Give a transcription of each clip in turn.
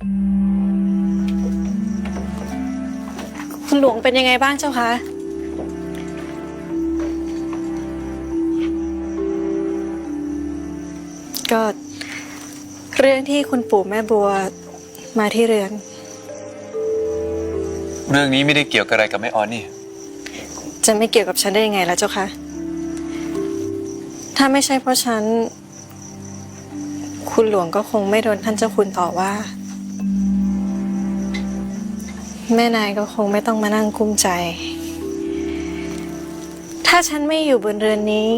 คุณหลวงเป็นยังไงบ้างเจ้าคะ ก็เรื่องที่คุณปู่แม่บัวมาที่เรือน เรื่องนี้ไม่ได้เกี่ยวกับอะไรกับแม่ออนนี่ จะไม่เกี่ยวกับฉันได้ยังไงล่ะเจ้าคะ ถ้าไม่ใช่เพราะฉัน คุณหลวงก็คงไม่โดนท่านเจ้าคุณต่อว่า แม่นายก็คงไม่ต้องมานั่งกุ้มใจ ถ้าฉันไม่อยู่บนเรือนนี้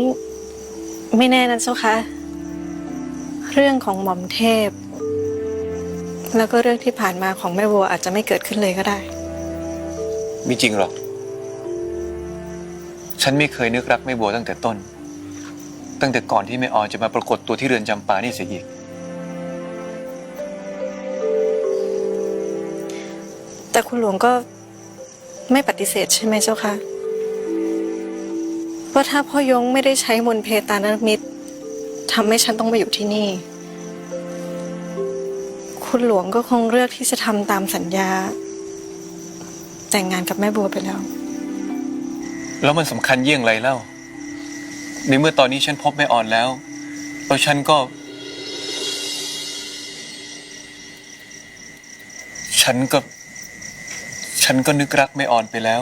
ไม่แน่นะเจ้าคะเรื่องของหม่อมเทพ แล้วก็เรื่องที่ผ่านมาของแม่บัวอาจจะไม่เกิดขึ้นเลยก็ได้ มีจริงหรอก ฉันไม่เคยนึกรักแม่บัวตั้งแต่ต้น ตั้งแต่ก่อนที่แม่ออนจะมาปรากฏตัวที่เรือนจำปานี่เสียอีก แต่คุณหลวงก็ไม่ปฏิเสธใช่ไหมเจ้าคะว่าถ้าพ่อยงไม่ได้ใช้มนเพตานมิตรทำให้ฉันต้องมาอยู่ที่นี่ คุณหลวงก็คงเลือกที่จะทำตามสัญญา แต่งงานกับแม่บัวไปแล้ว แล้วมันสำคัญเยี่ยงไรเล่า ในเมื่อตอนนี้ฉันพบแม่อ่อนแล้ว แล้วฉันก็ ฉันก็ ฉันก็นึกรักแม่ออนไปแล้ว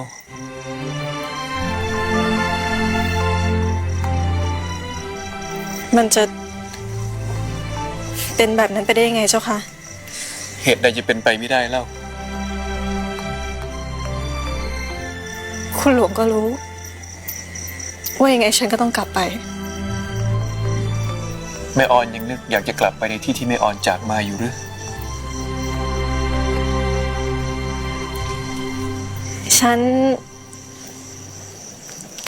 มันจะเป็นแบบนั้นไปได้ยังไงเจ้าคะ เหตุใดจะเป็นไปไม่ได้เล่า คุณหลวงก็รู้ ว่ายังไงฉันก็ต้องกลับไป แม่ออนยังนึกอยากจะกลับไปในที่ที่แม่ออนจากมาอยู่หรือ ฉัน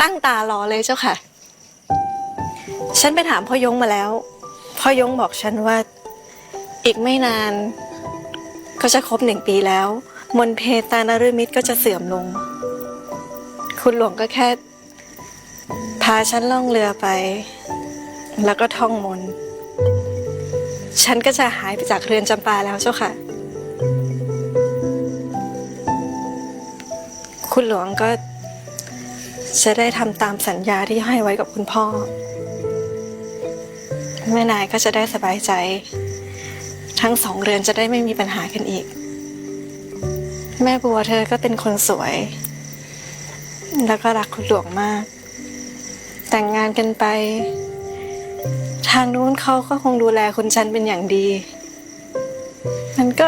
ตั้งตารอเลยเจ้าค่ะ ฉันไปถามพ่อยงมาแล้ว พ่อยงบอกฉันว่า อีกไม่นาน ก็จะครบหนึ่งปีแล้ว มนเพตานฤมิตก็จะเสื่อมลง คุณหลวงก็แค่ พาฉันล่องเรือไป แล้วก็ท่องมน ฉันก็จะหายไปจากเรือนจำปาแล้วเจ้าค่ะ คุณหลวงก็จะได้ทำตามสัญญาที่ให้ไว้กับคุณพ่อ แม่นายก็จะได้สบายใจ ทั้งสองเรือนจะได้ไม่มีปัญหากันอีก แม่บัวเธอก็เป็นคนสวย แล้วก็รักคุณหลวงมาก แต่งงานกันไป ทางนู้นเขาก็คงดูแลคุณจันเป็นอย่างดี มันก็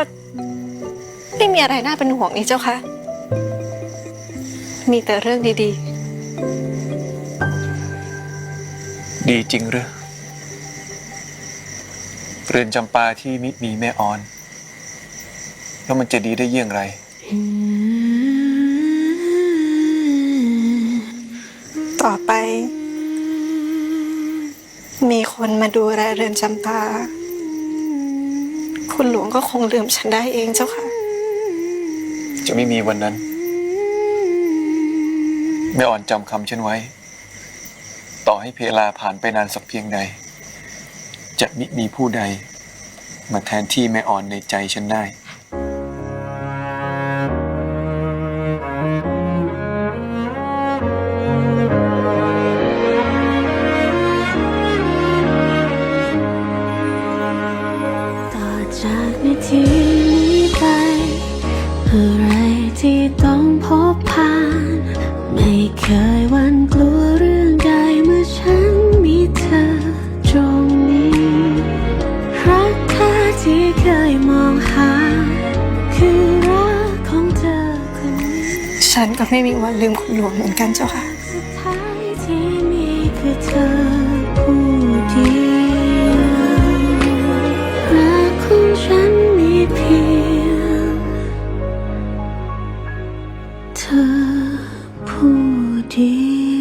ไม่มีอะไรน่าเป็นห่วงนี่เจ้าคะ มีแต่เรื่องดีดีจริงหรือเรือนจำปาที่มิมีแม่ออน แล้วมันจะดีได้เยี่ยงไรๆต่อไป มีคนมาดูแลเรือนจำปา คุณหลวงก็คงลืมฉันได้เองเจ้าค่ะ จะไม่มีวันนั้น แม่อ่อนจำคำฉันไว้ ต่อให้เพลาผ่านไปนานสักเพียงใด จะมิมีผู้ใด มาแทนที่แม่อ่อนในใจฉันได้ต่อจากนาทีนี้ไปอะไรที่ ฉันก็ไม่มีวันลืมคุณหลวงเหมือนกันเจ้าค่ะสุดท้ายที่มีคือเธอผู้เดียวรักของฉันมีเพียงเธอผู้เดียว